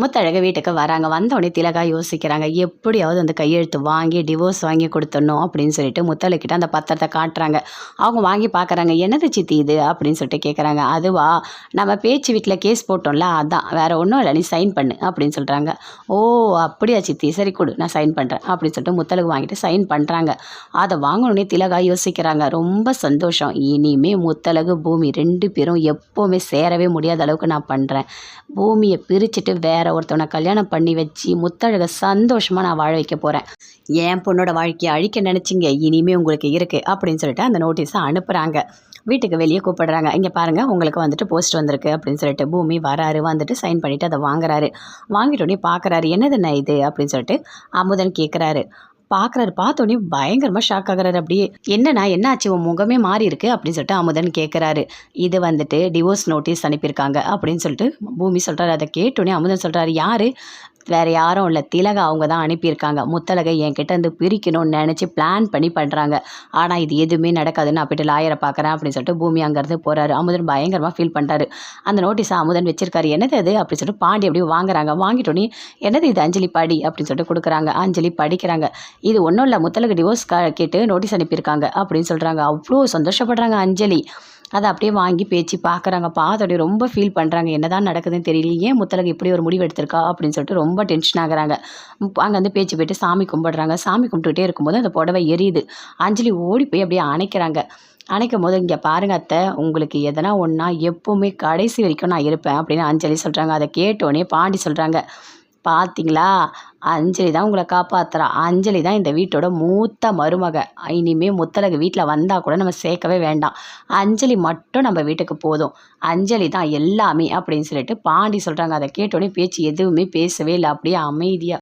முத்தழகு வீட்டுக்கு வராங்க. வந்தோடனே திலகா யோசிக்கிறாங்க எப்படியாவது அந்த கையெழுத்து வாங்கி டிவோர்ஸ் வாங்கி கொடுத்துடணும் அப்படின்னு சொல்லிட்டு முத்தழகிட்ட அந்த பத்திரத்தை காட்டுறாங்க. அவங்க வாங்கி பார்க்குறாங்க என்னது சித்தி இது? அப்படின்னு சொல்லிட்டு கேட்குறாங்க அதுவா? நம்ம பேச்சு வீட்டில் கேஸ் போட்டோம்ல அதான். வேறு ஒன்றும் இல்லை நீ சைன் பண்ணு அப்படின்னு சொல்கிறாங்க ஓ அப்படியா சித்தி? சரி கொடு நான் சைன் பண்ணுறேன் அப்படின்னு சொல்லிட்டு முத்தழகு வாங்கிட்டு சைன் பண்ணுறாங்க அதை வாங்கணுன்னே திலகா யோசிக்கிறாங்க. ரொம்ப சந்தோஷம். இனிமே முத்தழகு பூமி ரெண்டு பேரும் எப்போவுமே சேரவே முடியாத அளவுக்கு நான் பண்ணுறேன் பூமியை பிரிச்சுட்டு வேற ஒருத்தவனை கல்யாணம் பண்ணி வச்சு முத்தழக சந்தோஷமாக நான் வாழ வைக்க போகிறேன் என் பொண்ணோட வாழ்க்கையை அழிக்க நினச்சிங்க இனிமே உங்களுக்கு இருக்குது அப்படின்னு சொல்லிட்டு அந்த நோட்டீஸை அனுப்புகிறாங்க வீட்டுக்கு வெளியே கூப்பிடுறாங்க. இங்கே பாருங்கள் உங்களுக்கு வந்துட்டு போஸ்ட் வந்திருக்கு அப்படின்னு சொல்லிட்டு பூமி வராரு. வந்துட்டு சைன் பண்ணிவிட்டு அதை வாங்குறாரு. வாங்கிட்டோடனே பார்க்குறாரு என்னதுண்ணா இது? அப்படின்னு சொல்லிட்டு அமுதன் கேட்குறாரு பார்க்குறாரு பார்த்தோன்னே பயங்கரமாக ஷாக் ஆகுறாரு. அப்படியே என்னண்ணா என்னாச்சு? உன் முகமே மாறி இருக்கு அப்படின்னு சொல்லிட்டு அமுதன் கேட்குறாரு இது வந்துட்டு டிவோர்ஸ் நோட்டீஸ் அனுப்பியிருக்காங்க அப்படின்னு சொல்லிட்டு பூமி சொல்கிறாரு அதை கேட்டோன்னே அமுதன் சொல்கிறாரு யார்? வேறு யாரும் இல்லை. திலகா அவங்க தான் அனுப்பியிருக்காங்க. முத்தலகை என்கிட்ட இருந்து பிரிக்கணும்னு நினச்சி பிளான் பண்ணி பண்ணுறாங்க ஆனால் இது எதுவுமே நடக்காது நான் லாயரை பார்க்குறேன் அப்படின்னு சொல்லிட்டு பூமி அங்கேருந்து போகிறாரு அமுதன் பயங்கரமாக ஃபீல் பண்ணுறாரு அந்த நோட்டீஸை அமுதன் வச்சிருக்காரு. என்னது அது? அப்படின்னு சொல்லிட்டு பாண்டி அப்படியே வாங்குறாங்க. வாங்கிட்டோன்னே என்னது இது அஞ்சலி படி? அப்படின்னு சொல்லிட்டு கொடுக்குறாங்க. அஞ்சலி படிக்கிறாங்க. இது ஒன்றும் இல்லை. முத்தலகு டிவோர்ஸ் கேட்டு நோட்டீஸ் அனுப்பியிருக்காங்க அப்படின்னு சொல்கிறாங்க அவ்வளோ சந்தோஷப்படுறாங்க அஞ்சலி. அதை அப்படியே வாங்கி பேச்சு பார்க்குறாங்க பார்த்தோடய ரொம்ப ஃபீல் பண்ணுறாங்க என்ன தான் நடக்குதுன்னு தெரியல. ஏன் முத்தலகு இப்படி ஒரு முடிவு எடுத்திருக்கா? அப்படின்னு சொல்லிட்டு ரொம்ப டென்ஷன் ஆகுறாங்க. அங்கே வந்து பேச்சு போயிட்டு சாமி கும்பிடுறாங்க. சாமி கும்பிட்டுக்கிட்டே இருக்கும்போது அந்த புடவை எரியுது. அஞ்சலி ஓடி போய் அப்படியே அணைக்கிறாங்க. அணைக்கும் போது இங்கே பாருங்க அத்தை உங்களுக்கு எதனா ஒன்றா எப்போவுமே கடைசி வரைக்கும் நான் இருப்பேன் அப்படின்னு அஞ்சலி சொல்கிறாங்க அதை கேட்டோடனே பாண்டி சொல்கிறாங்க பார்த்தீங்களா அஞ்சலி தான் உங்களை காப்பாற்றுறான் அஞ்சலி தான் இந்த வீட்டோட மூத்த மருமக. இனிமேல் முத்தலகு வீட்டில் வந்தால் கூட நம்ம சேர்க்கவே வேண்டாம். அஞ்சலி மட்டும் நம்ம வீட்டுக்கு போதும். அஞ்சலி தான் எல்லாமே அப்படின்னு சொல்லிட்டு பாண்டி சொல்கிறாங்க அதை கேட்டோடனே பேச்சு எதுவுமே பேசவே இல்லை. அப்படியே அமைதியாக